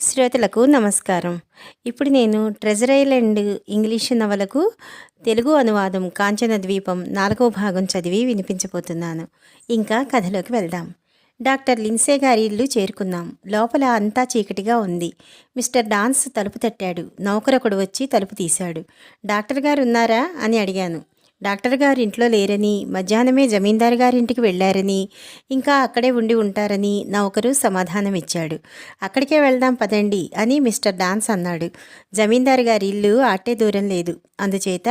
శ్రోతలకు నమస్కారం. ఇప్పుడు నేను ట్రెజర్ ఐలాండ్ ఇంగ్లీష్ నవలకు తెలుగు అనువాదం కాంచన ద్వీపం నాలుగో భాగం చదివి వినిపించబోతున్నాను. ఇంకా కథలోకి వెళ్దాం. డాక్టర్ లిన్సే గారి ఇల్లు చేరుకున్నాం. లోపల అంతా చీకటిగా ఉంది. మిస్టర్ డాన్స్ తలుపు తట్టాడు. నౌకరొకడు వచ్చి తలుపు తీశాడు. డాక్టర్ గారు ఉన్నారా అని అడిగాను. డాక్టర్ గారు ఇంట్లో లేరని మధ్యాహ్నమే జమీందారు గారింటికి వెళ్ళారని ఇంకా అక్కడే ఉండి ఉంటారని నౌకరు సమాధానం ఇచ్చాడు అక్కడికే వెళ్దాం పదండి అని మిస్టర్ డాన్స్ అన్నాడు. జమీందారు గారి ఇల్లు అట్టే దూరం లేదు. అందుచేత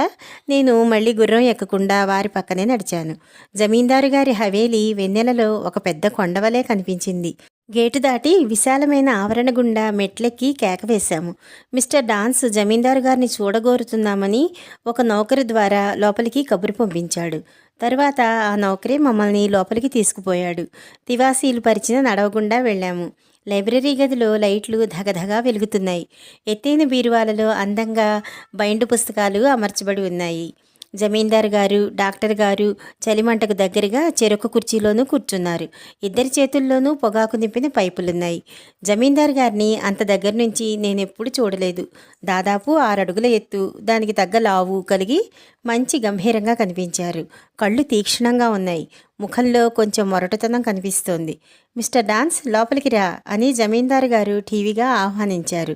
నేను మళ్ళీ గుర్రం ఎక్కకుండా వారి పక్కనే నడిచాను. జమీందారు గారి హవేలీ వెన్నెలలో ఒక పెద్ద కొండవలే కనిపించింది. గేటు దాటి విశాలమైన ఆవరణ గుండా మెట్లెక్కి కేక వేశాము. మిస్టర్ డాన్స్ జమీందారు గారిని చూడగోరుతున్నామని ఒక నౌకరు ద్వారా లోపలికి కబురు పంపించాడు. తరువాత ఆ నౌకరే మమ్మల్ని లోపలికి తీసుకుపోయాడు. తివాసీలు పరిచిన నడవగుండా వెళ్ళాము. లైబ్రరీ గదిలో లైట్లు ధగధగా వెలుగుతున్నాయి. ఎత్తైన బీరువాలలో అందంగా బైండ్ పుస్తకాలు అమర్చబడి ఉన్నాయి. జమీందార్ గారు డాక్టర్ గారు చలిమంటకు దగ్గరగా చెరొక కుర్చీలోనూ కూర్చున్నారు. ఇద్దరి చేతుల్లోనూ పొగాకు నింపిన పైపులున్నాయి. జమీందార్ గారిని అంత దగ్గర నుంచి నేను ఎప్పుడు చూడలేదు. దాదాపు ఆరడుగుల ఎత్తు దానికి తగ్గ లావు కలిగి మంచి గంభీరంగా కనిపించారు. కళ్ళు తీక్షణంగా ఉన్నాయి. ముఖంలో కొంచెం మొరటుతనం కనిపిస్తోంది. మిస్టర్ డాన్స్ లోపలికి రా అని జమీందార్ గారు టీవీగా ఆహ్వానించారు.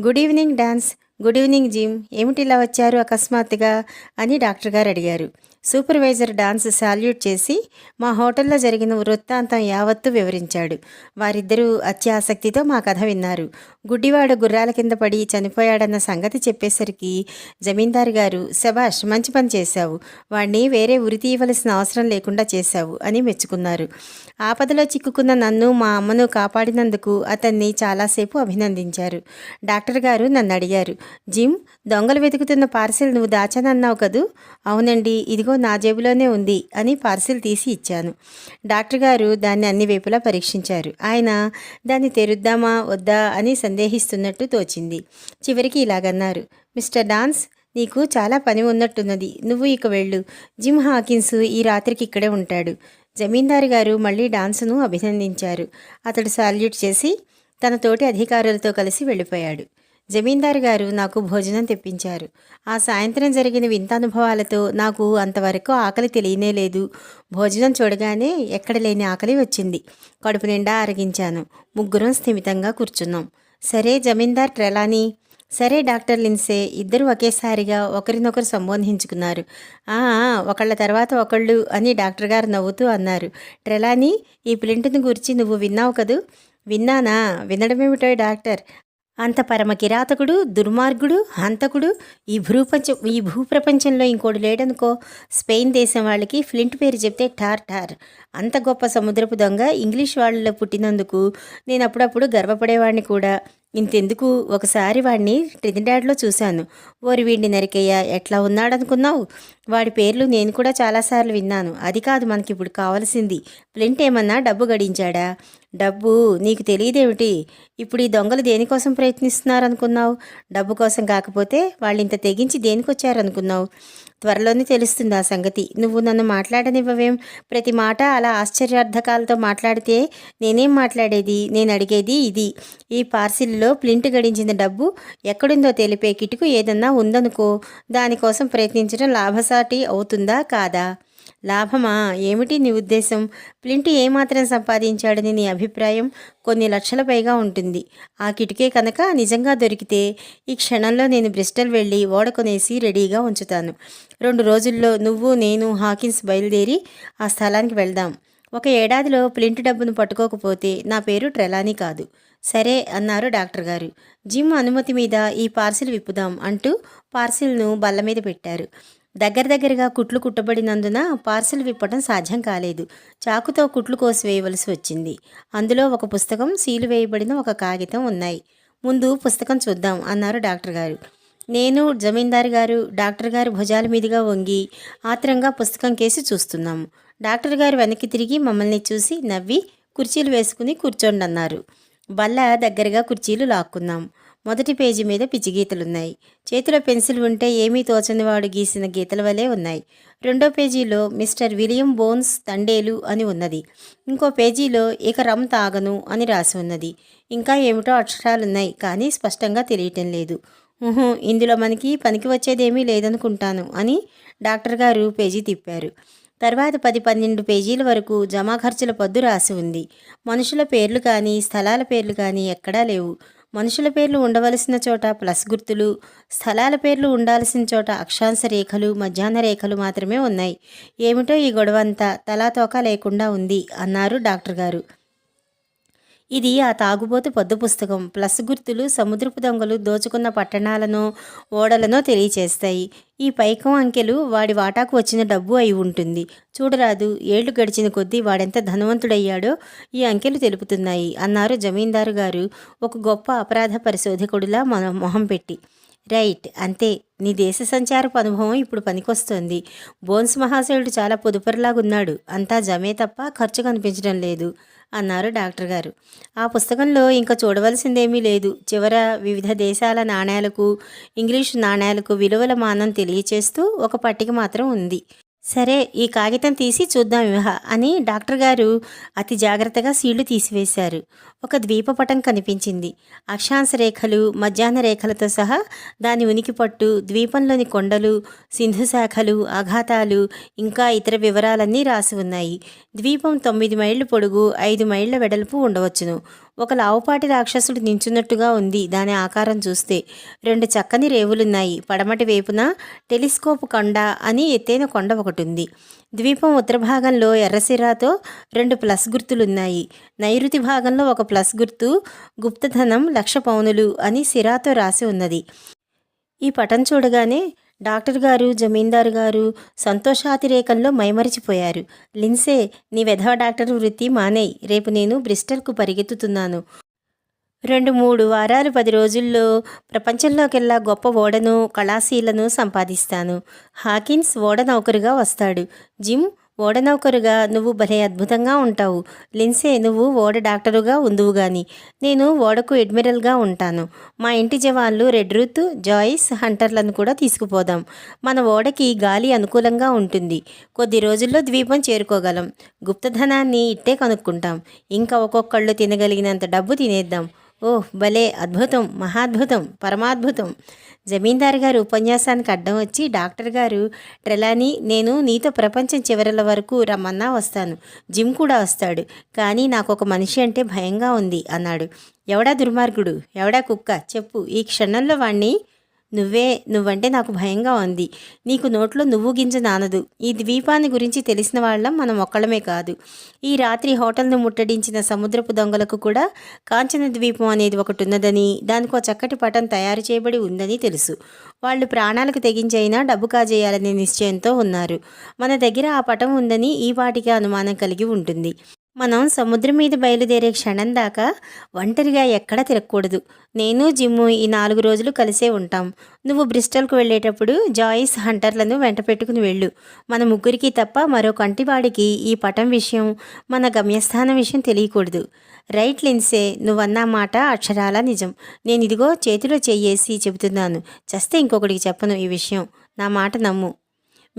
Good evening dance. Good evening Jim ఏమిటి ఇలా వచ్చారు అకస్మాత్తుగా? అని డాక్టర్ గారు అడిగారు. సూపర్వైజర్ డాన్స్ సాల్యూట్ చేసి మా హోటల్లో జరిగిన వృత్తాంతం యావత్తు వివరించాడు. వారిద్దరూ అత్యాసక్తితో మా కథ విన్నారు. గుడ్డివాడు గుర్రాల కింద పడి చనిపోయాడన్న సంగతి చెప్పేసరికి జమీందారు గారు శబాష్ మంచి పని చేశావు. వాణ్ణి వేరే ఉరి తీయవలసిన అవసరం లేకుండా చేశావు అని మెచ్చుకున్నారు. ఆపదలో చిక్కుకున్న నన్ను మా అమ్మను కాపాడినందుకు అతన్ని చాలాసేపు అభినందించారు. డాక్టర్ గారు నన్ను అడిగారు జిమ్ దొంగలు వెతుకుతున్న పార్సిల్ నువ్వు దాచానన్నావు కదూ? అవునండి ఇదిగో నా జేబులోనే ఉంది అని పార్సిల్ తీసి ఇచ్చాను. డాక్టర్ గారు దాన్ని అన్ని వైపులా పరీక్షించారు. ఆయన దాన్ని తెరుద్దామా? వద్దా? అని సందేహిస్తున్నట్టు తోచింది. చివరికి ఇలాగన్నారు. మిస్టర్ డాన్స్ నీకు చాలా పని ఉన్నట్టున్నది. నువ్వు ఇక వెళ్ళు. జిమ్ హాకిన్స్ ఈ రాత్రికి ఇక్కడే ఉంటాడు. జమీందారు గారు మళ్ళీ డాన్సును అభినందించారు. అతడు సాల్యూట్ చేసి తన తోటి అధికారులతో కలిసి వెళ్ళిపోయాడు. జమీందారు గారు నాకు భోజనం తెప్పించారు. ఆ సాయంత్రం జరిగిన వింత అనుభవాలతో నాకు అంతవరకు ఆకలి తెలియనే లేదు. భోజనం చూడగానే ఎక్కడ లేని ఆకలి వచ్చింది. కడుపు నిండా అరగించాను. ముగ్గురం స్థిమితంగా కూర్చున్నాం. సరే జమీందార్ ట్రెలానీ. సరే డాక్టర్ లిన్సే ఇద్దరు ఒకేసారిగా ఒకరినొకరు సంబోధించుకున్నారు. "ఆ, ఒకళ్ళ తర్వాత ఒకళ్ళు అని డాక్టర్ గారు నవ్వుతూ అన్నారు. ట్రెలానీ ఈ ప్రింట్ను గురించి నువ్వు విన్నావు కదూ? విన్నానా? వినడమేమిటో డాక్టర్? అంత పరమ కిరాతకుడు దుర్మార్గుడు హంతకుడు. ఈ భూప్రపంచం ఈ భూప్రపంచంలో ఇంకోటి లేడనుకో స్పెయిన్ దేశం వాళ్ళకి ఫ్లింట్ పేరు చెప్తే టార్ టార్ అంత గొప్ప సముద్రపు దొంగ ఇంగ్లీష్ వాళ్ళలో పుట్టినందుకు నేను అప్పుడప్పుడు గర్వపడేవాడిని కూడా. ఇంతెందుకు? ఒకసారి వాడిని ట్రినిడాడ్లో చూశాను. ఓరి వీడిని నరికయ్య ఎట్లా ఉన్నాడనుకున్నావు? వాడి పేర్లు నేను కూడా చాలాసార్లు విన్నాను. అది కాదు మనకి ఇప్పుడు కావాల్సింది. ప్లింట్ ఏమన్నా డబ్బు గడించాడా? డబ్బు నీకు తెలియదేమిటి? ఇప్పుడు ఈ దొంగలు దేనికోసం ప్రయత్నిస్తున్నారనుకున్నావు? డబ్బు కోసం కాకపోతే వాళ్ళు ఇంత తెగించి దేనికొచ్చారనుకున్నావు? త్వరలోనే తెలుస్తుంది ఆ సంగతి. నువ్వు నన్ను మాట్లాడనివ్వవేం? ప్రతి మాట అలా ఆశ్చర్యార్థకాలతో మాట్లాడితే నేనేం మాట్లాడేది? నేను అడిగేది ఇది. ఈ పార్సిల్లో ప్లింట్ గడించిన డబ్బు ఎక్కడుందో తెలిపే కిటుకు ఏదన్నా ఉందనుకో దానికోసం ప్రయత్నించడం లాభసాటి అవుతుందా కాదా? లాభమా? ఏమిటి నీ ఉద్దేశం? ప్లింట్ ఏమాత్రం సంపాదించాడని నీ అభిప్రాయం కొన్ని లక్షల పైగా ఉంటుంది. ఆ కిటికే కనుక నిజంగా దొరికితే ఈ క్షణంలో నేను బ్రిస్టల్ వెళ్ళి ఓడ కొనేసి రెడీగా ఉంచుతాను. రెండు రోజుల్లో నువ్వు నేను హాకిన్స్ బయలుదేరి ఆ స్థలానికి వెళ్దాం. ఒక ఏడాదిలో ప్లింట్ డబ్బును పట్టుకోకపోతే నా పేరు ట్రెలానీ కాదు. సరే అన్నారు డాక్టర్ గారు. జిమ్ అనుమతి మీద ఈ పార్సిల్ విప్పుదాం అంటూ పార్సిల్ను బల్ల మీద పెట్టారు. దగ్గర దగ్గరగా కుట్లు కుట్టబడినందున పార్సిల్ విప్పడం సాధ్యం కాలేదు. చాకుతో కుట్లు కోసి వేయవలసి వచ్చింది. అందులో ఒక పుస్తకం సీలు వేయబడిన ఒక కాగితం ఉన్నాయి. ముందు పుస్తకం చూద్దాం అన్నారు డాక్టర్ గారు. నేను జమీందారు గారు డాక్టర్ గారు భుజాల మీదుగా వంగి ఆత్రంగా పుస్తకం కేసి చూస్తున్నాము. డాక్టర్ గారు వెనక్కి తిరిగి మమ్మల్ని చూసి నవ్వి కుర్చీలు వేసుకుని కూర్చోండి అన్నారు బల్ల దగ్గరగా కుర్చీలు లాక్కున్నాం. మొదటి పేజీ మీద పిచ్చి గీతలున్నాయి. చేతిలో పెన్సిల్ ఉంటే ఏమీ తోచని వాడు గీసిన గీతల వలె ఉన్నాయి. రెండో పేజీలో మిస్టర్ విలియం బోన్స్ తండేలు అని ఉన్నది. ఇంకో పేజీలో ఇక రమ్ తాగను అని రాసి ఉన్నది. ఇంకా ఏమిటో అక్షరాలున్నాయి కానీ స్పష్టంగా తెలియటం లేదు. ఊహు ఇందులో మనకి పనికి వచ్చేదేమీ లేదనుకుంటాను అని డాక్టర్ గారు పేజీ తిప్పారు. తర్వాత పది పన్నెండు పేజీల వరకు జమా ఖర్చుల పద్దు రాసి ఉంది. మనుషుల పేర్లు కానీ స్థలాల పేర్లు కానీ ఎక్కడా లేవు. మనుషుల పేర్లు ఉండవలసిన చోట ప్లస్ గుర్తులు స్థలాల పేర్లు ఉండాల్సిన చోట అక్షాంశ రేఖలు మధ్యాహ్న రేఖలు మాత్రమే ఉన్నాయి. ఏమిటో ఈ గొడవంతా తలా తోక లేకుండా ఉంది అన్నారు డాక్టర్ గారు. ఇది ఆ తాగుబోతు పొద్దు పుస్తకం. ప్లస్ గుర్తులు సముద్రపు దొంగలు దోచుకున్న పట్టణాలను ఓడలను తెలియచేస్తాయి. ఈ పైకం అంకెలు వాడి వాటాకు వచ్చిన డబ్బు అయి ఉంటుంది. చూడరాదు ఏళ్ళు గడిచిన కొద్దీ వాడెంత ధనవంతుడయ్యాడో ఈ అంకెలు తెలుపుతున్నాయి అన్నారు జమీందారు గారు ఒక గొప్ప అపరాధ పరిశోధకుడిలా మన మొహం పెట్టి. రైట్ అంతే. నీ దేశ సంచారపు అనుభవం ఇప్పుడు పనికొస్తోంది. బోన్స్ మహాశయుడు చాలా పొదుపరిలాగున్నాడు. అంతా జమే తప్ప ఖర్చు కనిపించడం లేదు. అన్నారు డాక్టర్ గారు. ఆ పుస్తకంలో ఇంకా చూడవలసిందేమీ లేదు. చివర వివిధ దేశాల నాణేలకు ఇంగ్లీషు నాణ్యాలకు విలువల మానం తెలియచేస్తూ ఒక పట్టిక మాత్రం ఉంది. సరే ఈ కాగితం తీసి చూద్దాం వివాహ అని డాక్టర్ గారు అతి జాగ్రత్తగా సీళ్ళు తీసివేశారు. ఒక ద్వీపపటం కనిపించింది. అక్షాంశ రేఖలు మధ్యాహ్న రేఖలతో సహా దాని ఉనికి పట్టు ద్వీపంలోని కొండలు సింధు శాఖలు ఆఘాతాలు ఇంకా ఇతర వివరాలన్నీ రాసి ఉన్నాయి. ద్వీపం తొమ్మిది మైళ్ళు పొడుగు ఐదు మైళ్ళ వెడల్పు ఉండవచ్చును. ఒక లావుపాటి రాక్షసుడు నించున్నట్టుగా ఉంది దాని ఆకారం చూస్తే. రెండు చక్కని రేవులున్నాయి. పడమటి వైపున టెలిస్కోప్ కొండ అని ఎత్తైన కొండ ఒకటి ఉంది ద్వీపం ఉత్తర భాగంలో ఎర్రసిరాతో రెండు ప్లస్ గుర్తులున్నాయి. నైరుతి భాగంలో ఒక ప్లస్ గుర్తు గుప్తధనం లక్ష పౌనులు అని సిరాతో రాసి ఉన్నది. ఈ పటం చూడగానే డాక్టర్ గారు జమీందారు గారు సంతోషాతిరేకంలో మైమరిచిపోయారు. లిన్సే నీ వెధవ డాక్టర్ వృత్తి మానేయ్. రేపు నేను బ్రిస్టల్కు పరిగెత్తుతున్నాను. రెండు మూడు వారాలు పది రోజుల్లో ప్రపంచంలోకెల్లా గొప్ప ఓడను కళాశీలను సంపాదిస్తాను. హాకిన్స్ ఓడ నౌకరుగా వస్తాడు. జిమ్ ఓడ నౌకరుగా నువ్వు భలే అద్భుతంగా ఉంటావు. లిన్సే నువ్వు ఓడ డాక్టరుగా ఉందువు గాని. నేను ఓడకు అడ్మిరల్గా ఉంటాను. మా ఇంటి జవాన్లు రెడ్ రూత్ జాయిస్ హంటర్లను కూడా తీసుకుపోదాం. మన ఓడకి గాలి అనుకూలంగా ఉంటుంది. కొద్ది రోజుల్లో ద్వీపం చేరుకోగలం. గుప్తధనాన్ని ఇట్టే కనుక్కుంటాం. ఇంకా ఒక్కొక్కళ్ళు తినగలిగినంత డబ్బు తినేద్దాం. ఓహ్ భలే అద్భుతం మహాద్భుతం పరమాద్భుతం. జమీందారు గారు ఉపన్యాసానికి అడ్డం వచ్చి డాక్టర్ గారు ట్రెలాని నేను నీతో ప్రపంచం చివరల వరకు రమ్మన్నా వస్తాను. జిమ్ కూడా వస్తాడు. కానీ నాకు ఒక మనిషి అంటే భయంగా ఉంది అన్నాడు. ఎవడా దుర్మార్గుడు? ఎవడా కుక్క? చెప్పు ఈ క్షణంలో వాణ్ణి నువ్వే నువ్వంటే నాకు భయంగా ఉంది. నీకు నోట్లో నువ్వు గింజ నానదు. ఈ ద్వీపాన్ని గురించి తెలిసిన వాళ్ళం మనం ఒక్కళ్ళమే కాదు. ఈ రాత్రి హోటల్ను ముట్టడించిన సముద్రపు దొంగలకు కూడా కాంచన ద్వీపం అనేది ఒకటి ఉన్నదని దానికి ఒక చక్కటి పటం తయారు చేయబడి ఉందని తెలుసు. వాళ్ళు ప్రాణాలకు తెగించైనా డబ్బు కాజేయాలనే నిశ్చయంతో ఉన్నారు. మన దగ్గర ఆ పటం ఉందని ఈ వాటికి అనుమానం కలిగి ఉంటుంది. మనం సముద్రం మీద బయలుదేరే క్షణం దాకా ఒంటరిగా ఎక్కడ తిరగకూడదు. నేను జిమ్ము ఈ నాలుగు రోజులు కలిసే ఉంటాం. నువ్వు బ్రిస్టల్కు వెళ్ళేటప్పుడు జాయిస్ హంటర్లను వెంట పెట్టుకుని వెళ్ళు. మన ముగ్గురికి తప్ప మరో కంటివాడికి ఈ పటం విషయం మన గమ్యస్థానం విషయం తెలియకూడదు. రైట్ లిన్సే నువ్వన్న మాట అక్షరాల నిజం. నేను ఇదిగో చేతిలో చెయ్యేసి చెబుతున్నాను. చస్తే ఇంకొకటికి చెప్పను ఈ విషయం. నా మాట నమ్ము.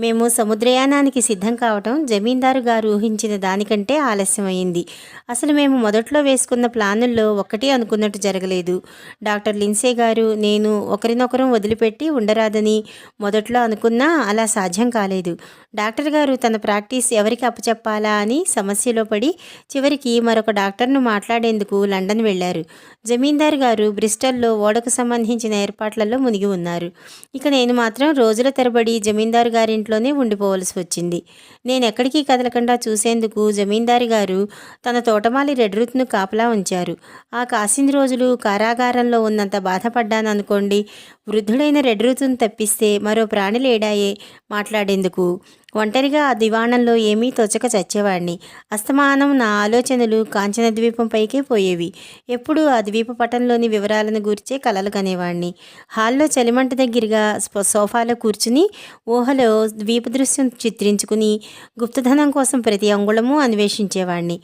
మేము సముద్రయానానికి సిద్ధం కావటం జమీందారు గారు ఊహించిన దానికంటే ఆలస్యమైంది. అసలు మేము మొదట్లో వేసుకున్న ప్లానుల్లో ఒక్కటి అనుకున్నట్టు జరగలేదు. డాక్టర్ లిన్సే గారు నేను ఒకరినొకరం వదిలిపెట్టి ఉండరాదని మొదట్లో అనుకున్నా అలా సాధ్యం కాలేదు. డాక్టర్ గారు తన ప్రాక్టీస్ ఎవరికి అప్పచెప్పాలా అని సమస్యలో పడి చివరికి మరొక డాక్టర్ను మాట్లాడేందుకు లండన్ వెళ్ళారు జమీందారు గారు బ్రిస్టల్లో ఓడకు సంబంధించిన ఏర్పాట్లలో మునిగి ఉన్నారు. ఇక నేను మాత్రం రోజుల తరబడి జమీందారు గారింట్లో ఇంట్లోనే ఉండిపోవలసి వచ్చింది. నేను ఎక్కడికి కదలకుండా చూసేందుకు జమీందారి గారు తన తోటమాలి రెడ్రుత్ను కాపలా ఉంచారు. ఆ కాసింది రోజులు కారాగారంలో ఉన్నంత బాధపడ్డాననుకోండి వృద్ధుడైన రెడ్రుతును తప్పిస్తే మరో ప్రాణి లేడాయే మాట్లాడేందుకు ఒంటరిగా ఆ దివాణంలో ఏమీ తోచక చచ్చేవాడిని. అస్తమానం నా ఆలోచనలు కాంచన ద్వీపంపైకే పోయేవి. ఎప్పుడూ ఆ ద్వీప పటంలోని వివరాలను గూర్చే కలలు కనేవాడిని హాల్లో చలిమంట దగ్గరగా సోఫాలో కూర్చుని ఊహలో ద్వీప దృశ్యం చిత్రించుకుని గుప్తధనం కోసం ప్రతి అంగుళము అన్వేషించేవాడిని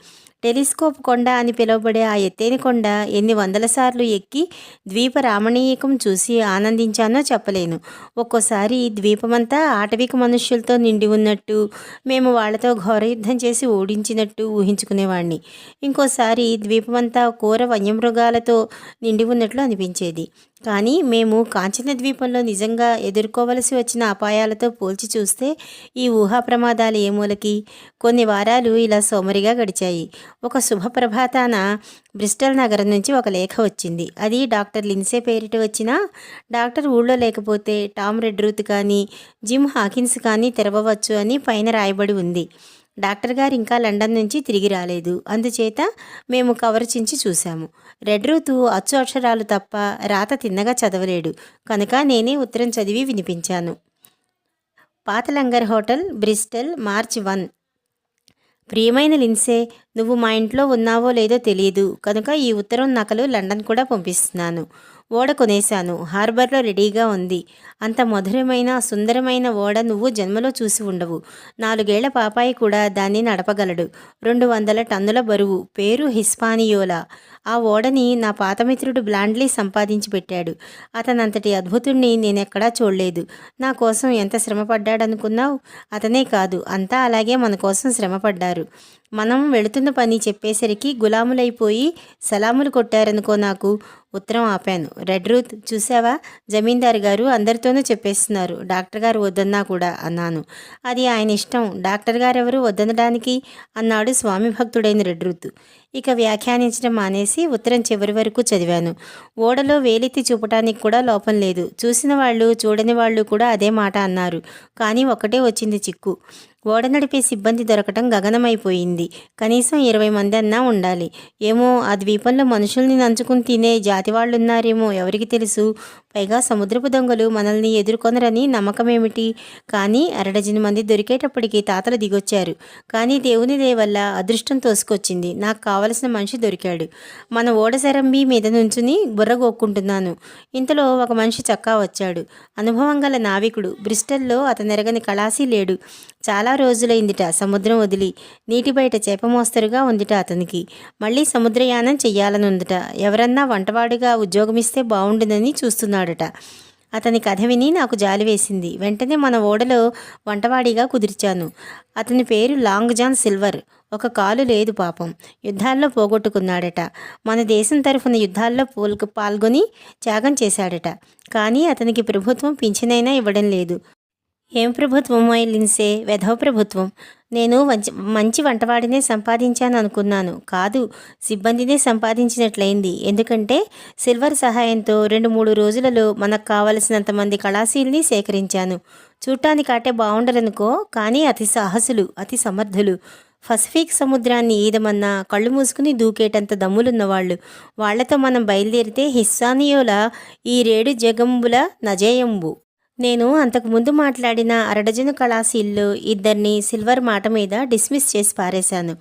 టెలిస్కోప్ కొండ అని పిలువబడే ఆ ఎత్తైన కొండ ఎన్ని వందల సార్లు ఎక్కి ద్వీప రామణీయకం చూసి ఆనందించానో చెప్పలేను. ఒక్కోసారి ద్వీపమంతా ఆటవిక మనుష్యులతో నిండి ఉన్నట్టు మేము వాళ్ళతో ఘోరయుద్ధం చేసి ఓడించినట్టు ఊహించుకునేవాడిని ఇంకోసారి ద్వీపమంతా కూర వన్యమృగాలతో నిండి ఉన్నట్లు అనిపించేది. కానీ మేము కాంచన ద్వీపంలో నిజంగా ఎదుర్కోవలసి వచ్చిన అపాయాలతో పోల్చి చూస్తే ఈ ఊహా ప్రమాదాలు ఏమూలకి కొన్ని వారాలు ఇలా సోమరిగా గడిచాయి. ఒక శుభప్రభాతాన బ్రిస్టల్ నగరం నుంచి ఒక లేఖ వచ్చింది. అది డాక్టర్ లిన్సే పేరిట వచ్చిన డాక్టర్ ఊళ్ళో లేకపోతే టామ్ రెడ్రూత్ కానీ జిమ్ హాకిన్స్ కానీ తెరవవచ్చు అని పైన రాయబడి ఉంది. డాక్టర్ గారు ఇంకా లండన్ నుంచి తిరిగి రాలేదు. అందుచేత మేము కవర్ చించి చూశాము. రెడ్ రూతు అచ్చు అక్షరాలు తప్ప రాత తిన్నగా చదవలేడు. కనుక నేనే ఉత్తరం చదివి వినిపించాను. పాతలంగర్ హోటల్ బ్రిస్టల్ మార్చ్ వన్. ప్రియమైన లిన్సే నువ్వు మా ఇంట్లో ఉన్నావో లేదో తెలియదు. కనుక ఈ ఉత్తరం నకలు లండన్ కూడా పంపిస్తున్నాను. ఓడ కొనేశాను. హార్బర్లో రెడీగా ఉంది. అంత మధురమైన సుందరమైన ఓడ నువ్వు జన్మలో చూసి ఉండవు. నాలుగేళ్ళ పాపాయి కూడా దాన్ని నడపగలడు. రెండు వందల టన్నుల బరువు. పేరు హిస్పానియోలా. ఆ ఓడని నా పాతమిత్రుడు బ్లాండ్లీ సంపాదించి పెట్టాడు. అతనంతటి అద్భుతుణ్ణి నేనెక్కడా చూడలేదు. నా కోసం ఎంత శ్రమ పడ్డాడనుకున్నావు అతనే కాదు అంతా అలాగే మన కోసం శ్రమపడ్డారు. మనం వెళుతున్న పని చెప్పేసరికి గులాములైపోయి సలాములు కొట్టారనుకో నాకు ఉత్తరం ఆపాను. రెడ్ రూత్ చూసావా జమీందారు గారు అందరితోనూ చెప్పేస్తున్నారు. డాక్టర్ గారు వద్దన్నా కూడా అన్నాను. అది ఆయన ఇష్టం. డాక్టర్ గారు ఎవరు వద్దనడానికి? అన్నాడు స్వామి భక్తుడైన రెడ్ రూత్. ఇక వ్యాఖ్యానించడం మానేసి ఉత్తరం చివరి వరకు చదివాను. ఓడలో వేలెత్తి చూపటానికి కూడా లోపం లేదు. చూసిన వాళ్ళు చూడని వాళ్ళు కూడా అదే మాట అన్నారు. కానీ ఒకటే వచ్చింది చిక్కు. ఓడ నడిపే సిబ్బంది దొరకటం గగనమైపోయింది. కనీసం ఇరవై మంది అన్నా ఉండాలి. ఏమో ఆ ద్వీపంలో మనుషుల్ని నంచుకుని తినే జాతి వాళ్ళున్నారేమో ఎవరికి తెలుసు? పైగా సముద్రపు దొంగలు మనల్ని ఎదుర్కొనరని నమ్మకమేమిటి? కానీ అరడజన మంది దొరికేటప్పటికి తాతలు దిగొచ్చారు. కానీ దేవుని వల్ల అదృష్టం తోసుకొచ్చింది. నాకు కావలసిన మనిషి దొరికాడు. మన ఓడసరంబి మీద నుంచుని బుర్రగొక్కుంటున్నాను ఇంతలో ఒక మనిషి చక్కా వచ్చాడు. అనుభవం గల నావికుడు. బ్రిస్టల్లో అతనెరగని కళాసి లేడు. చాలా రోజులైందిట. సముద్రం వదిలి నీటి బయట చేప మోస్తరుగా ఉందిట అతనికి. మళ్ళీ సముద్రయానం చెయ్యాలనుందిట. ఎవరన్నా వంటవాడిగా ఉద్యోగమిస్తే బాగుండునని చూస్తున్నాడట. అతని కథ విని నాకు జాలి వేసింది. వెంటనే మన ఓడలో వంటవాడిగా కుదిర్చాను. అతని పేరు లాంగ్ జాన్ సిల్వర్. ఒక కాలు లేదు పాపం. యుద్ధాల్లో పోగొట్టుకున్నాడట. మన దేశం తరఫున యుద్ధాల్లో పోల్కు పాల్గొని త్యాగం చేశాడట. కానీ అతనికి ప్రభుత్వం పింఛనైనా ఇవ్వడం లేదు. ఏం ప్రభుత్వం లిన్సే వెధవ ప్రభుత్వం. నేను మంచి మంచి వంటవాడినే సంపాదించాను అనుకున్నాను కాదు సిబ్బందినే సంపాదించినట్లయింది. ఎందుకంటే సిల్వర్ సహాయంతో రెండు మూడు రోజులలో మనకు కావలసినంత మంది కళాశీల్ని సేకరించాను. చూడటానికి అటే బాగుండరనుకో కానీ అతి సాహసులు అతి సమర్థులు. పసిఫిక్ సముద్రాన్ని ఈదమన్నా కళ్ళు మూసుకుని దూకేటంత దమ్ములున్నవాళ్ళు. వాళ్ళతో మనం బయలుదేరితే హిస్సానియోల ఈ రేడు జగంబుల నజేయంబు. నేను అంతకుముందు మాట్లాడిన అరడజను కళాశీల్లో ఇద్దరిని సిల్వర్ మాట మీద డిస్మిస్ చేసి పారేశాను.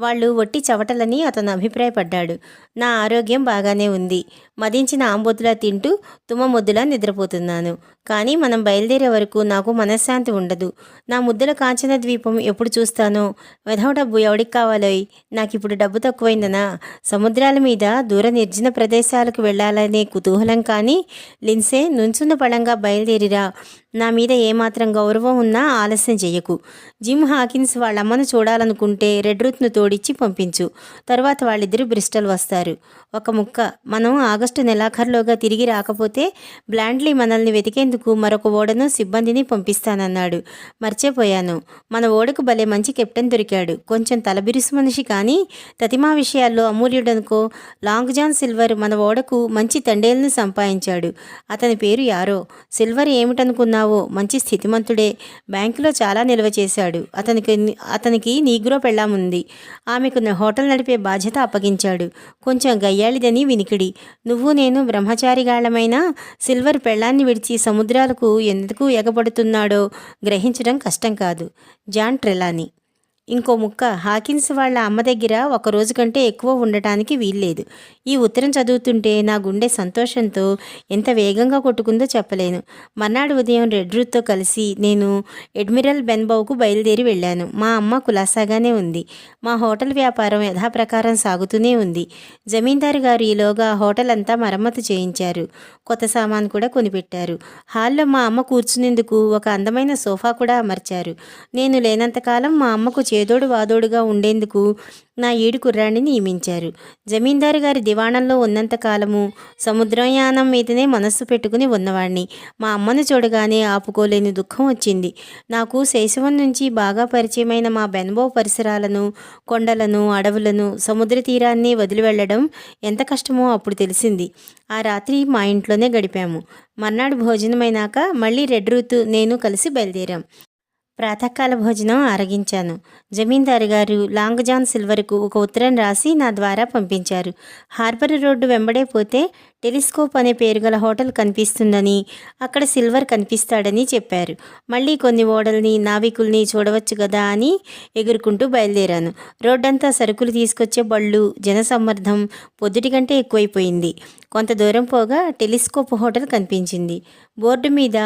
వాళ్ళు ఒట్టి చవటలని అతను అభిప్రాయపడ్డాడు. నా ఆరోగ్యం బాగానే ఉంది. మదించిన ఆంబొద్దులా తింటూ తుమ్మ నిద్రపోతున్నాను. కానీ మనం బయలుదేరే వరకు నాకు మనశ్శాంతి ఉండదు. నా ముద్దల కాంచన ద్వీపం ఎప్పుడు చూస్తానో? వెధవ డబ్బు ఎవడికి కావాలోయ్ నాకు ఇప్పుడు డబ్బు తక్కువైందనా? సముద్రాల మీద దూర నిర్జన ప్రదేశాలకు వెళ్ళాలనే కుతూహలం కానీ లిన్సే నుంచున్న పడంగా బయలుదేరిరా. నా మీద ఏమాత్రం గౌరవం ఉన్నా ఆలస్యం చేయకు జిమ్ హాకిన్స్ వాళ్ళమ్మను చూడాలనుకుంటే రెడ్ రూత్ను తోడిచ్చి పంపించు. తర్వాత వాళ్ళిద్దరు బ్రిస్టల్ వస్తారు. ఒక ముక్క. మనం ఆగస్టు నెలాఖరులోగా తిరిగి రాకపోతే బ్లాండ్లీ మనల్ని వెతికే వెతికేందుకు మరొక ఓడను సిబ్బందిని పంపిస్తానన్నాడు. మర్చిపోయాను. మన ఓడకు భలే మంచి కెప్టెన్ దొరికాడు. కొంచెం తలబిరుసు మనిషి కానీ తతిమా విషయాల్లో అమూల్యుడనుకో లాంగ్ జాన్ సిల్వర్ మన ఓడకు మంచి తండేలను సంపాదించాడు. అతని పేరు యారో. సిల్వర్ ఏమిటనుకున్నావో మంచి స్థితిమంతుడే. బ్యాంకులో చాలా నిల్వ చేశాడు. అతనికి అతనికి నీగ్రో పెళ్ళాముంది ఆమెకు హోటల్ నడిపే బాధ్యత అప్పగించాడు. కొంచెం గయ్యాళిదని వినికిడి. నువ్వు నేను బ్రహ్మచారిగాళ్ళమైన సిల్వర్ పెళ్ళాన్ని విడిచి సముద్రాలకు ఎందుకు ఎగబడుతున్నాడో గ్రహించడం కష్టం కాదు. జాన్ ట్రెలానీ ఇంకో ముక్క హాకిన్స్ వాళ్ళ అమ్మ దగ్గర ఒక రోజు కంటే ఎక్కువ ఉండటానికి వీల్లేదు. ఈ ఉత్తరం చదువుతుంటే నా గుండె సంతోషంతో ఎంత వేగంగా కొట్టుకుందో చెప్పలేను. మర్నాడు ఉదయం రెడ్ రూత్తో కలిసి నేను అడ్మిరల్ బెన్బౌకు బయలుదేరి వెళ్ళాను. మా అమ్మ కులాసాగానే ఉంది. మా హోటల్ వ్యాపారం యథాప్రకారం సాగుతూనే ఉంది. జమీందారు గారు ఈలోగా హోటల్ అంతా మరమ్మతు చేయించారు. కొత్త సామాను కూడా కొనిపెట్టారు. హాల్లో మా అమ్మ కూర్చునేందుకు ఒక అందమైన సోఫా కూడా అమర్చారు. నేను లేనంతకాలం మా అమ్మకు చేదోడు వాదోడుగా ఉండేందుకు నా ఏడు కుర్రాడిని నియమించారు. జమీందారు గారి దివాణంలో ఉన్నంతకాలము సముద్రయానం మీదనే మనస్సు పెట్టుకుని ఉన్నవాణ్ణి. మా అమ్మను చూడగానే ఆపుకోలేని దుఃఖం వచ్చింది. నాకు శైశవం నుంచి బాగా పరిచయమైన మా బెన్బో పరిసరాలను కొండలను అడవులను సముద్ర తీరాన్ని వదిలి వెళ్ళడం ఎంత కష్టమో అప్పుడు తెలిసింది. ఆ రాత్రి మా ఇంట్లోనే గడిపాము. మర్నాడు భోజనమైనాక మళ్ళీ రెడ్ రూత్ నేను కలిసి బయలుదేరాం. ప్రాతకాల భోజనం ఆరగించాను. జమీందారు గారు లాంగ్ జాన్ సిల్వర్కు ఒక ఉత్తరం రాసి నా ద్వారా పంపించారు. హార్బర్ రోడ్డు వెంబడే పోతే టెలిస్కోప్ అనే పేరు గల హోటల్ కనిపిస్తుందని అక్కడ సిల్వర్ కనిపిస్తాడని చెప్పారు. మళ్ళీ కొన్ని ఓడల్ని నావికుల్ని చూడవచ్చు కదా అని ఎగురుకుంటూ బయలుదేరాను. రోడ్డంతా సరుకులు తీసుకొచ్చే బళ్ళు జనసమ్మర్ధం పొద్దుటి కంటే ఎక్కువైపోయింది. కొంత దూరం పోగా టెలిస్కోప్ హోటల్ కనిపించింది. బోర్డు మీద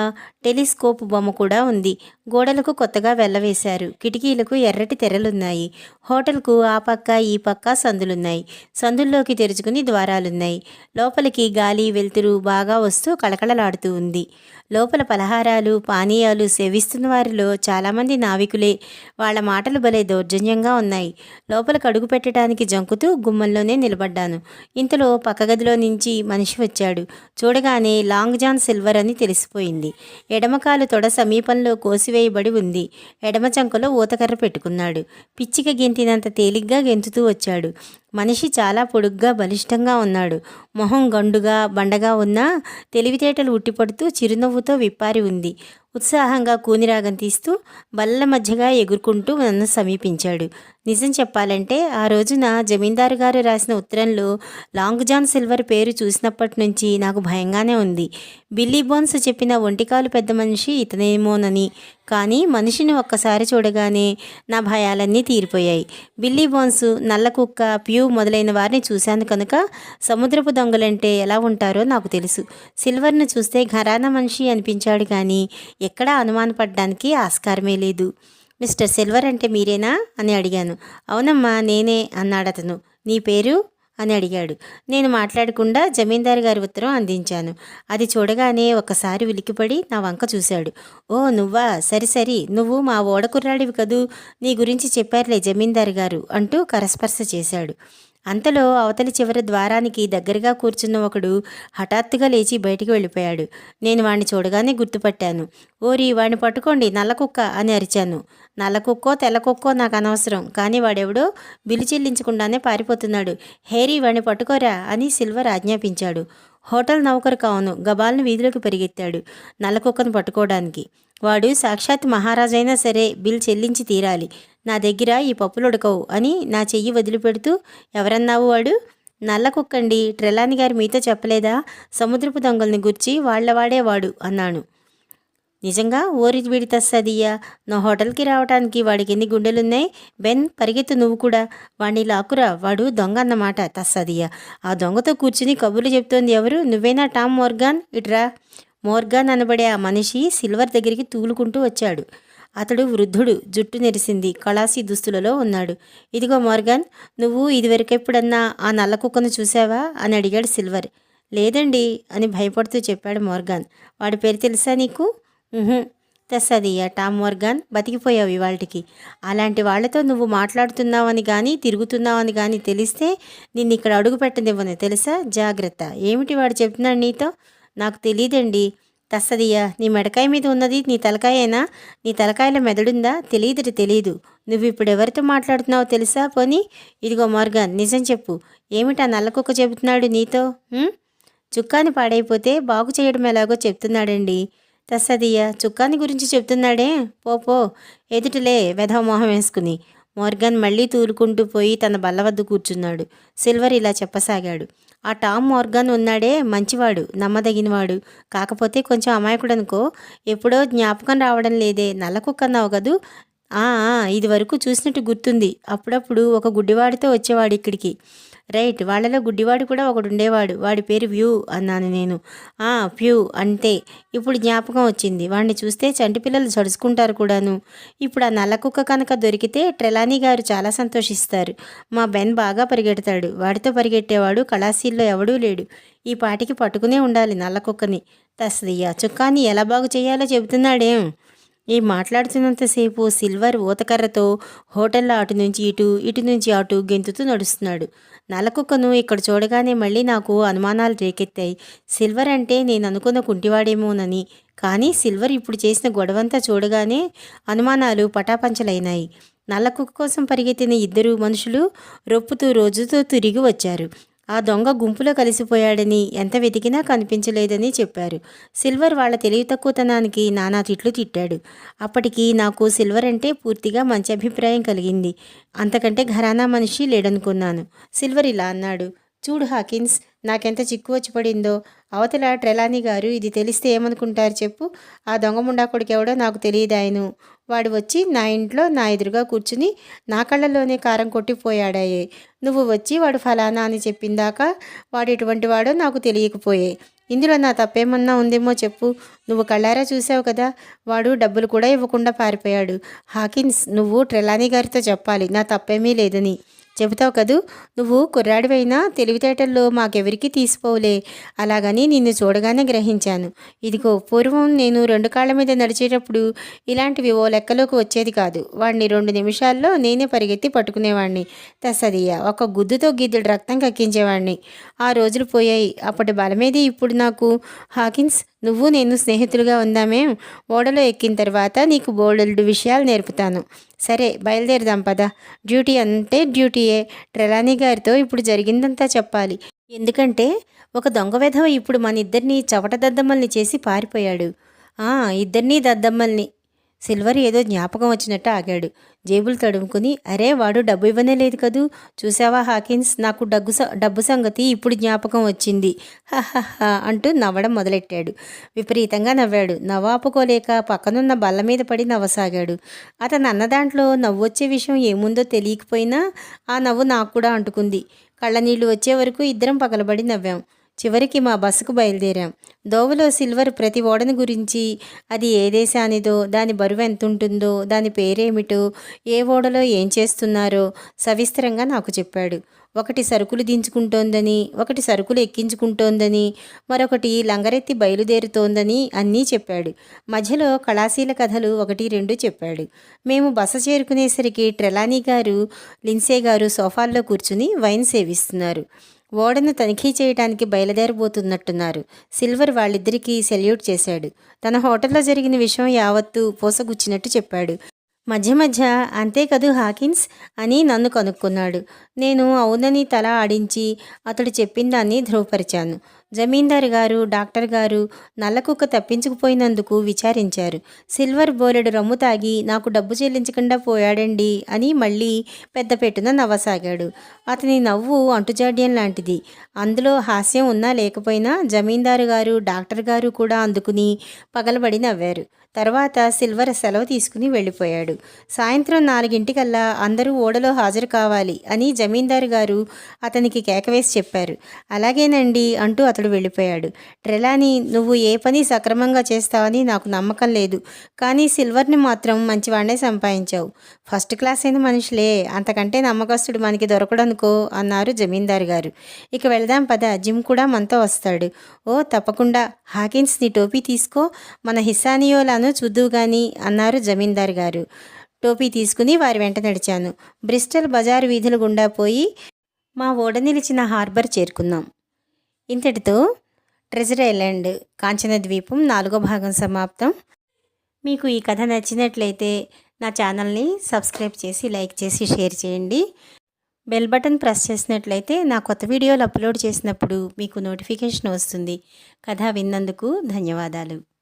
టెలిస్కోప్ బొమ్మ కూడా ఉంది. గోడలకు కొత్తగా వెళ్ళవేశారు కిటికీలకు ఎర్రటి తెరలున్నాయి. హోటల్కు ఆ పక్క ఈ పక్క సందులున్నాయి. సందుల్లోకి తెరుచుకుని ద్వారాలున్నాయి. లోపలికి గాలి వెలుతురు బాగా వస్తూ కళకళలాడుతూ ఉంది. లోపల పలహారాలు పానీయాలు సేవిస్తున్న వారిలో చాలామంది నావికులే. వాళ్ళ మాటలు భలే దౌర్జన్యంగా ఉన్నాయి. లోపల కడుగు పెట్టడానికి జంకుతూ గుమ్మంలోనే నిలబడ్డాను. ఇంతలో పక్క గదిలో నుంచి మనిషి వచ్చాడు. చూడగానే లాంగ్ జాన్ సిల్వర్ అని తెలిసిపోయింది. ఎడమకాలు తొడ సమీపంలో కోసివేయబడి ఉంది. ఎడమ చంకలో ఊతకర్ర పెట్టుకున్నాడు. పిచ్చిక గెంతినంత తేలిగ్గా గెంతుతూ వచ్చాడు. మనిషి చాలా పొడుగ్గా బలిష్టంగా ఉన్నాడు. మొహం గండుగా బండగా ఉన్నా తెలివితేటలు ఉట్టిపడుతూ చిరునవ్వుతో విప్పారి ఉంది. ఉత్సాహంగా కూనిరాగం తీస్తూ బల్ల మధ్యగా ఎగురుకుంటూ నన్ను సమీపించాడు. నిజం చెప్పాలంటే ఆ రోజున జమీందారు గారు రాసిన ఉత్తరంలో లాంగ్ జాన్ సిల్వర్ పేరు చూసినప్పటి నుంచి నాకు భయంగానే ఉంది. బిల్లీ బోన్స్ చెప్పిన ఒంటికాలు పెద్ద మనిషి ఇతనేమోనని కానీ మనిషిని ఒక్కసారి చూడగానే నా భయాలన్నీ తీరిపోయాయి. బిల్లీ బోన్స్ నల్ల కుక్క ప్యూ మొదలైన వారిని చూశాను కనుక సముద్రపు దొంగలంటే ఎలా ఉంటారో నాకు తెలుసు. సిల్వర్ను చూస్తే ఘరానా మనిషి అనిపించాడు కానీ ఎక్కడా అనుమానపడడానికి ఆస్కారమే లేదు. మిస్టర్ సిల్వర్ అంటే మీరేనా? అని అడిగాను. అవునమ్మా నేనే అన్నాడు అతను నీ పేరు? అని అడిగాడు. నేను మాట్లాడకుండా జమీందారు గారి ఉత్తరం అందించాను. అది చూడగానే ఒకసారి ఉలికిపడి నా వంక చూశాడు. ఓ నువ్వా? సరి సరి. నువ్వు మా ఓడకుర్రాడివి కదూ. నీ గురించి చెప్పారులే జమీందారు గారు అంటూ కరస్పర్శ చేశాడు. అంతలో అవతలి చివరి ద్వారానికి దగ్గరగా కూర్చున్న ఒకడు హఠాత్తుగా లేచి బయటికి వెళ్ళిపోయాడు. నేను వాణ్ణి చూడగానే గుర్తుపట్టాను. ఓరి వాడిని పట్టుకోండి నల్ల కుక్క అని అరిచాను. నల్ల కుక్కో తెల్ల కుక్కో నాకు అనవసరం కానీ వాడెవడో బిల్లు చెల్లించకుండానే పారిపోతున్నాడు. హేరీ వాడిని పట్టుకోరా అని సిల్వర్ ఆజ్ఞాపించాడు. హోటల్ నౌకరు కావును గబాల్ను వీధిలోకి పరిగెత్తాడు నల్ల కుక్కను పట్టుకోవడానికి. వాడు సాక్షాత్ మహారాజైనా సరే బిల్ చెల్లించి తీరాలి. నా దగ్గర ఈ పప్పులు ఉడకవు అని నా చెయ్యి వదిలిపెడుతూ ఎవరన్నావు వాడు? నల్ల కుక్కండి ట్రెలాని గారు మీతో చెప్పలేదా? సముద్రపు దొంగల్ని గుర్చి వాళ్ళవాడేవాడు అన్నాను. నిజంగా ఓరి వీడి తస్సదియ్యా నా హోటల్కి రావడానికి వాడికి ఎన్ని గుండెలున్నాయి? బెన్ పరిగెత్తు నువ్వు కూడా. వాడిని లాకురా వాడు దొంగ అన్నమాట తస్సదియ్యా ఆ దొంగతో కూర్చుని కబుర్లు చెప్తోంది ఎవరు? నువ్వేనా టామ్ మోర్గాన్? ఇట్రా. మోర్గాన్ అనబడే ఆ మనిషి సిల్వర్ దగ్గరికి తూలుకుంటూ వచ్చాడు. అతడు వృద్ధుడు జుట్టు నెరిసింది కళాసి దుస్తులలో ఉన్నాడు. ఇదిగో మోర్గాన్ నువ్వు ఇదివరకెప్పుడన్నా ఆ నల్ల కుక్కను చూసావా అని అడిగాడు సిల్వర్. లేదండి అని భయపడుతూ చెప్పాడు మోర్గాన్. వాడి పేరు తెలుసా నీకు? "ఉహుం." తెస్సదియ్యా టామ్ మోర్గాన్ బతికిపోయావు ఇవాళకి అలాంటి వాళ్ళతో నువ్వు మాట్లాడుతున్నావని కానీ తిరుగుతున్నావని కానీ తెలిస్తే నిన్ను ఇక్కడ అడుగు పెట్టనివ్వను తెలుసా? జాగ్రత్త. ఏమిటి వాడు చెప్తున్నాడు నీతో? నాకు తెలియదండి తస్సదియ్యా నీ మెడకాయ మీద ఉన్నది నీ తలకాయేనా? నీ తలకాయల మెదడుందా? తెలియదుటి తెలీదు. నువ్వు ఇప్పుడు ఎవరితో మాట్లాడుతున్నావో తెలుసా? పోనీ ఇదిగో మార్గాన్ నిజం చెప్పు. ఏమిటా నల్లకుక్క చెబుతున్నాడు నీతో? చుక్కాని పాడైపోతే బాగు చేయడం ఎలాగో చెప్తున్నాడండి. తస్సదియ్య చుక్కాని గురించి చెప్తున్నాడే? పోపో ఎదుటిలే వెధవ మొహం వేసుకుని. మోర్గన్ మళ్ళీ తూలుకుంటూ పోయి తన బల్ల వద్ద కూర్చున్నాడు. సిల్వర్ ఇలా చెప్పసాగాడు. ఆ టామ్ మార్గాన్ ఉన్నాడే మంచివాడు నమ్మదగినవాడు. కాకపోతే కొంచెం అమాయకుడు అనుకో ఎప్పుడో జ్ఞాపకం రావడం లేదే నల్ల కుక్క అన్నావు కదూ ఇది వరకు చూసినట్టు గుర్తుంది. అప్పుడప్పుడు ఒక గుడ్డివాడితో వచ్చేవాడు ఇక్కడికి. రైట్ వాళ్ళలో గుడ్డివాడు కూడా ఒకడు ఉండేవాడు వాడి పేరు వ్యూ అన్నాను నేను. "ఆ, ప్యూ అంతే ఇప్పుడు జ్ఞాపకం వచ్చింది. వాడిని చూస్తే చంటి పిల్లలు జడుచుకుంటారు కూడాను. ఇప్పుడు ఆ నల్ల కుక్క కనుక దొరికితే ట్రెలానీ గారు చాలా సంతోషిస్తారు. మా బెన్ బాగా పరిగెడతాడు. వాడితో పరిగెట్టేవాడు కళాశీల్లో ఎవడూ లేడు. ఈ పాటికి పట్టుకునే ఉండాలి నల్ల కుక్కని. తస్దయ్య చుక్కాని ఎలా బాగు చేయాలో చెబుతున్నాడేం? ఈ మాట్లాడుతున్నంతసేపు సిల్వర్ ఊతకర్రతో హోటల్లో అటు నుంచి ఇటు ఇటు నుంచి అటు గెంతుతూ నడుస్తున్నాడు. నలకుక్కను ఇక్కడ చూడగానే మళ్ళీ నాకు అనుమానాలు రేకెత్తాయి. సిల్వర్ అంటే నేను అనుకున్న కుంటివాడేమోనని. కానీ సిల్వర్ ఇప్పుడు చేసిన గొడవంతా చూడగానే అనుమానాలు పటాపంచలైనాయి. నల్లకుక్క కోసం పరిగెత్తిన ఇద్దరు మనుషులు రొప్పుతూ రోజుతో తిరిగి వచ్చారు. ఆ దొంగ గుంపులో కలిసిపోయాడని ఎంత వెతికినా కనిపించలేదని చెప్పారు. సిల్వర్ వాళ్ళ తెలివి తక్కువతనానికి నానా తిట్లు తిట్టాడు. అప్పటికి నాకు సిల్వర్ అంటే పూర్తిగా మంచి అభిప్రాయం కలిగింది. అంతకంటే ఘరానా మనిషి లేడనుకున్నాను. సిల్వర్ ఇలా అన్నాడు. చూడు హాకిన్స్ నాకెంత చిక్కు వచ్చి పడిందో. అవతల ట్రెలానీ గారు ఇది తెలిస్తే ఏమనుకుంటారు చెప్పు. ఆ దొంగముండా కొడుకెవడో నాకు తెలియదాయను. వాడు వచ్చి నా ఇంట్లో నా ఎదురుగా కూర్చుని నా కళ్ళలోనే కారం కొట్టిపోయాడాయే. నువ్వు వచ్చి వాడు ఫలానా అని చెప్పిందాక వాడు ఎటువంటి వాడో నాకు తెలియకపోయే. ఇందులో నా తప్పేమన్నా ఉందేమో చెప్పు. నువ్వు కళ్ళారా చూసావు కదా. వాడు డబ్బులు కూడా ఇవ్వకుండా పారిపోయాడు. హాకిన్స్ నువ్వు ట్రెలానీ గారితో చెప్పాలి. నా తప్పేమీ లేదని. చెబుతావు కదూ? నువ్వు కుర్రాడివైనా తెలివితేటల్లో మాకెవరికి తీసిపోవులే. అలాగని నిన్ను చూడగానే గ్రహించాను. ఇదిగో పూర్వం నేను రెండు కాళ్ళ మీద నడిచేటప్పుడు ఇలాంటివి ఓ లెక్కలోకి వచ్చేది కాదు. వాడిని రెండు నిమిషాల్లో నేనే పరిగెత్తి పట్టుకునేవాడిని తసదియ ఒక గుద్దుతో గిద్దుడు రక్తం కక్కించేవాడిని ఆ రోజులు పోయాయి. అప్పటి బలమేది ఇప్పుడు నాకు? హాకిన్స్ నువ్వు నేను స్నేహితులుగా ఉందామే. ఓడలో ఎక్కిన తర్వాత నీకు బోల్డ్ విషయాలు నేర్పుతాను. సరే బయలుదేరదాం పద. డ్యూటీ అంటే డ్యూటీయే. ట్రెలానీ గారితో ఇప్పుడు జరిగిందంతా చెప్పాలి. ఎందుకంటే ఒక దొంగ వెధవ ఇప్పుడు మన ఇద్దరిని చవట దద్దమ్మల్ని చేసి పారిపోయాడు. ఇద్దరినీ దద్దమ్మల్ని. సిల్వర్ ఏదో జ్ఞాపకం వచ్చినట్టు ఆగాడు. జేబులు తడుముకుని అరే వాడు డబ్బు ఇవ్వనే లేదు కదూ. చూసావా హాకిన్స్? నాకు డబ్బు డబ్బు సంగతి ఇప్పుడు జ్ఞాపకం వచ్చింది. హహహ అంటూ నవ్వడం మొదలెట్టాడు. విపరీతంగా నవ్వాడు. నవ్వాపుకోలేక పక్కనున్న బల్ల మీద పడి నవ్వసాగాడు. అతను అన్న దాంట్లో నవ్వొచ్చే విషయం ఏముందో తెలియకపోయినా ఆ నవ్వు నాకు కూడా అంటుకుంది. కళ్ళనీళ్ళు వచ్చే వరకు ఇద్దరం పగలబడి నవ్వాం. చివరికి మా బస్సుకు బయలుదేరాం. దోవలో సిల్వర్ ప్రతి ఓడని గురించి అది ఏ దేశానిదో దాని బరువు ఎంత ఉంటుందో దాని పేరేమిటో ఏ ఓడలో ఏం చేస్తున్నారో సవిస్తరంగా నాకు చెప్పాడు. ఒకటి సరుకులు దించుకుంటోందని ఒకటి సరుకులు ఎక్కించుకుంటోందని మరొకటి లంగరెత్తి బయలుదేరుతోందని అన్నీ చెప్పాడు. మధ్యలో కళాశీల కథలు ఒకటి రెండు చెప్పాడు. మేము బస చేరుకునేసరికి ట్రెలానీ గారు లిన్సే గారు సోఫాల్లో కూర్చుని వైన్ సేవిస్తున్నారు. ఓడను తనిఖీ చేయడానికి బయలుదేరబోతున్నట్టున్నారు. సిల్వర్ వాళ్ళిద్దరికీ సెల్యూట్ చేశాడు. తన హోటల్లో జరిగిన విషయం యావత్తు పోసగుచ్చినట్టు చెప్పాడు. మధ్య మధ్య అంతే కదూ హాకిన్స్ అని నన్ను కనుక్కున్నాడు. నేను అవునని తల ఆడించి అతడు చెప్పిన దాన్ని ధృవపరిచాను. జమీందారు గారు డాక్టర్ గారు నల్లకుక్క తప్పించుకుపోయినందుకు విచారించారు. సిల్వర్ బోలెడు రమ్ము తాగి నాకు డబ్బు చెల్లించకుండా పోయాడండి అని మళ్ళీ పెద్ద పెట్టున నవ్వసాగాడు. అతని నవ్వు అంటుజాడ్యం లాంటిది. అందులో హాస్యం ఉన్నా లేకపోయినా జమీందారు గారు డాక్టర్ గారు కూడా అందుకుని పగలబడి నవ్వారు. తర్వాత సిల్వర్ సెలవు తీసుకుని వెళ్ళిపోయాడు. సాయంత్రం నాలుగింటికల్లా అందరూ ఓడలో హాజరు కావాలి అని జమీందారు గారు అతనికి కేకవేసి చెప్పారు. అలాగేనండి అంటూ అతడు వెళ్ళిపోయాడు. ట్రెలాని నువ్వు ఏ పని సక్రమంగా చేస్తావని నాకు నమ్మకం లేదు. కానీ సిల్వర్ని మాత్రం మంచివాడే సంపాదించావు. ఫస్ట్ క్లాస్ అయిన మనుషులే అంతకంటే నమ్మకస్తుడు మనకి దొరకడనుకో అన్నారు జమీందారు గారు. ఇక వెళదాం పద జిమ్ కూడా మనతో వస్తాడు. ఓ తప్పకుండా. హాకిన్స్ నీ టోపీ తీసుకో మన హిస్సానియోలాను చూద్దువు గాని అన్నారు జమీందారు గారు. టోపీ తీసుకుని వారి వెంట నడిచాను. బ్రిస్టల్ బజారు వీధుల గుండా పోయి మా ఓడ నిలిచిన హార్బర్ చేరుకున్నాం. ఇంతటితో ట్రెజర్ ఐలాండ్ కాంచన ద్వీపం నాలుగో భాగం సమాప్తం. మీకు ఈ కథ నచ్చినట్లయితే నా ఛానల్ని సబ్స్క్రైబ్ చేసి లైక్ చేసి షేర్ చేయండి. బెల్ బటన్ ప్రెస్ చేసినట్లయితే నా కొత్త వీడియోలు అప్లోడ్ చేసినప్పుడు మీకు నోటిఫికేషన్ వస్తుంది. కథ విన్నందుకు ధన్యవాదాలు.